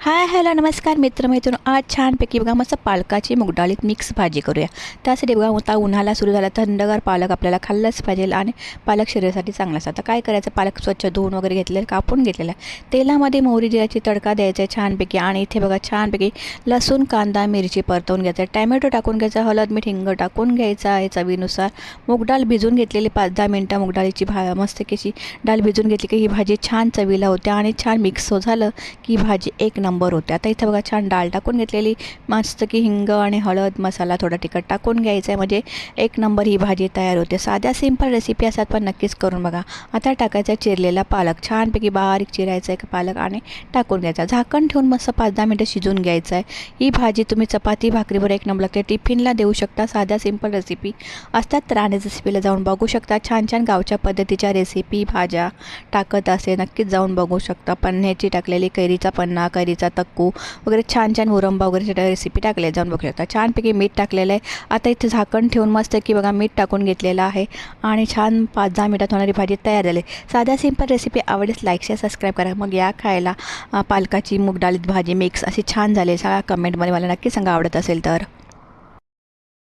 Hi hello नमस्कार मित्रमैत्रीण आज छानपैकी बघा मस्त पालकाची मुगडाळीत मिक्स भाजी करूया. त्यासाठी बघा आता उन्हाला सुरू झाला थंडगार पालक आपल्याला खाल्लंच पाहिजे आणि पालक शरीरासाठी चांगला असतं. आता काय करायचं? पालक स्वच्छ धुवून वगैरे घेतलेलं कापून घेतलेलं. आहे तेलामध्ये मोहरी जिऱ्याची तडका द्यायचा आहे छानपैकी आणि इथे बघा छानपैकी लसूण कांदा मिरची परतवून घ्यायचा आहे. टॅमॅटो टाकून घ्यायचा हळद मीठ हिंग टाकून घ्यायचा आहे चवीनुसार. मुगडाळ भिजून घेतलेली पाच दहा मिनटं मुगडाळीची भा मस्त कशी डाळ भिजून घेतली की ही भाजी छान चवीला होते आणि छान मिक्स हो झालं की भाजी एक नंबर होते. आता इथं बघा छान डाळ टाकून घेतलेली. मस्त की हिंग आणि हळद मसाला थोडा तिखट टाकून घ्यायचा आहे. म्हणजे एक नंबर ही भाजी तयार होते. साध्या सिंपल रेसिपी असतात पण नक्कीच करून बघा. आता टाकायचा चिरलेला पालक. छानपैकी बारीक चिरायचा आहे पालक आणि टाकून घ्यायचा. झाकण ठेवून मस्त पाच दहा मिनटं शिजून घ्यायचं आहे. ही भाजी तुम्ही चपाती भाकरीवर एक नंबर लागते टिफिनला देऊ शकता. साध्या सिंपल रेसिपी असतात. तर आणि रेसिपीला जाऊन बघू शकता. छान छान गावच्या पद्धतीच्या रेसिपी भाज्या टाकत असे नक्कीच जाऊन बघू शकता. पन्ह्याची टाकलेली कैरीचा पन्ना कैरीचा तक्कू वगैरे छान छान मुरंबा वगैरे रेसिपी टाकल्या जाऊन बघू शकता. छानपैकी मीठ टाकलेलं आहे. आता इथे झाकण ठेवून मस्त की बघा मीठ टाकून घेतलेलं आहे आणि छान पाच दहा मिनटात होणारी भाजी तयार झाली. साध्या सिंपल रेसिपी आवडेल लाईक शेअर सबस्क्राईब करा. मग या खायला पालकाची मूग डाळीत भाजी मिक्स अशी छान झाली. सगळ्या कमेंटमध्ये मला नक्की सांगा आवडत असेल तर.